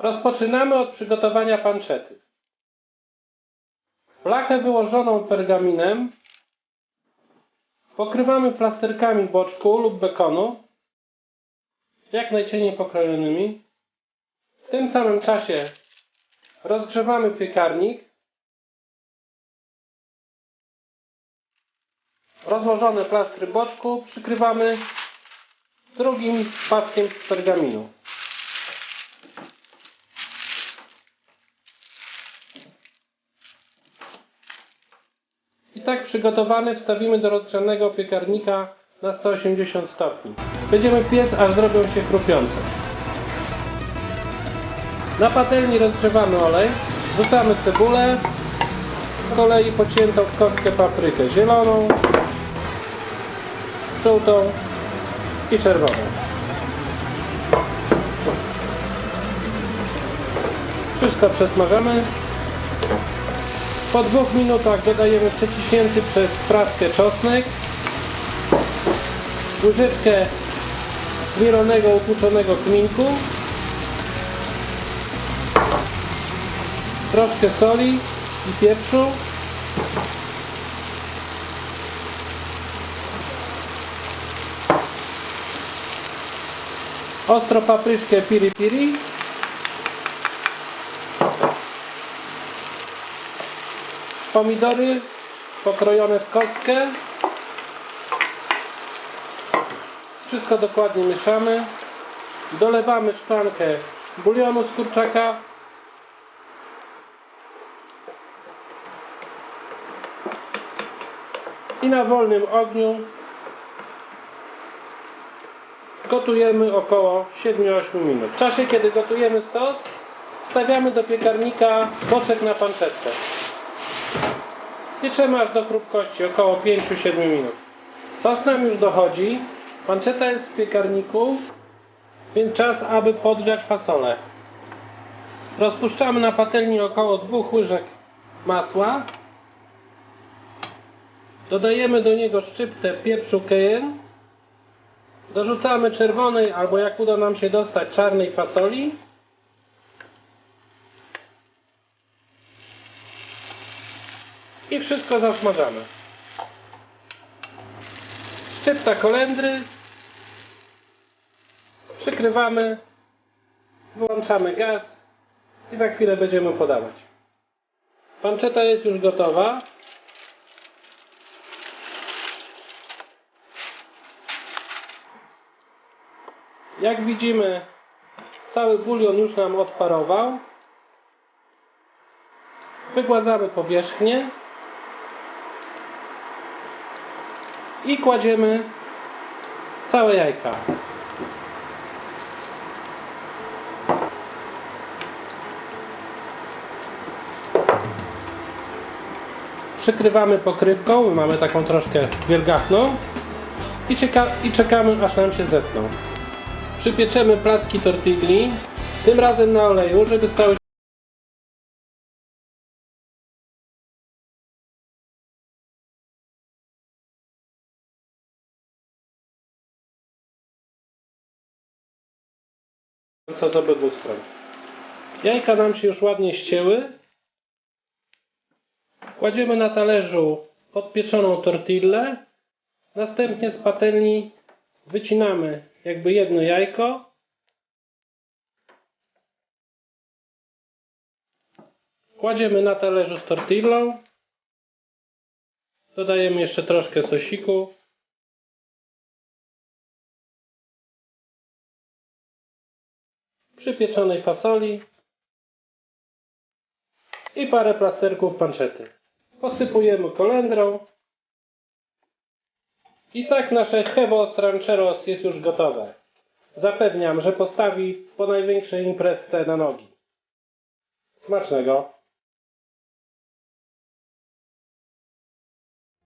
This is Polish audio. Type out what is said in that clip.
Rozpoczynamy od przygotowania panczety. Blachę wyłożoną pergaminem pokrywamy plasterkami boczku lub bekonu, jak najcieniej pokrojonymi. W tym samym czasie rozgrzewamy piekarnik. Rozłożone plastry boczku przykrywamy drugim paskiem pergaminu. Tak przygotowany wstawimy do rozgrzanego piekarnika na 180 stopni. Będziemy piec, aż zrobią się chrupiące. Na patelni rozgrzewamy olej, wrzucamy cebulę, z kolei pociętą w kostkę paprykę zieloną, żółtą i czerwoną. Wszystko przesmażamy. Po dwóch minutach dodajemy przeciśnięty przez sprawkę czosnek, łyżeczkę zmielonego, utłuczonego kminku, troszkę soli i pieprzu, ostro papryczkę piri piri, pomidory pokrojone w kostkę. Wszystko dokładnie mieszamy. Dolewamy szklankę bulionu z kurczaka. I na wolnym ogniu gotujemy około 7-8 minut. W czasie, kiedy gotujemy sos, wstawiamy do piekarnika boczek na panczetkę. Pieczemy aż do chrupkości, około 5-7 minut. Sos nam już dochodzi. Panceta jest w piekarniku, więc czas, aby podgrzać fasolę. Rozpuszczamy na patelni około 2 łyżek masła. Dodajemy do niego szczyptę pieprzu cayenne. Dorzucamy czerwonej, albo jak uda nam się dostać, czarnej fasoli. I wszystko zasmażamy. Szczypta kolendry. Przykrywamy. Wyłączamy gaz. I za chwilę będziemy podawać. Panczeta jest już gotowa. Jak widzimy, cały bulion już nam odparował. Wygładzamy powierzchnię i kładziemy całe jajka. Przykrywamy pokrywką, mamy taką troszkę wielgachną i, czeka, i czekamy aż nam się zetną. Przypieczemy placki tortilli, tym razem na oleju, żeby stały co z obydwu stron. Jajka nam się już ładnie ścięły. Kładziemy na talerzu podpieczoną tortillę. Następnie z patelni wycinamy jakby jedno jajko. Kładziemy na talerzu z tortillą. Dodajemy jeszcze troszkę sosiku. Przypieczonej fasoli i parę plasterków panczety. Posypujemy kolendrą. I tak nasze Hevos Rancheros jest już gotowe. Zapewniam, że postawi po największej imprezce na nogi. Smacznego!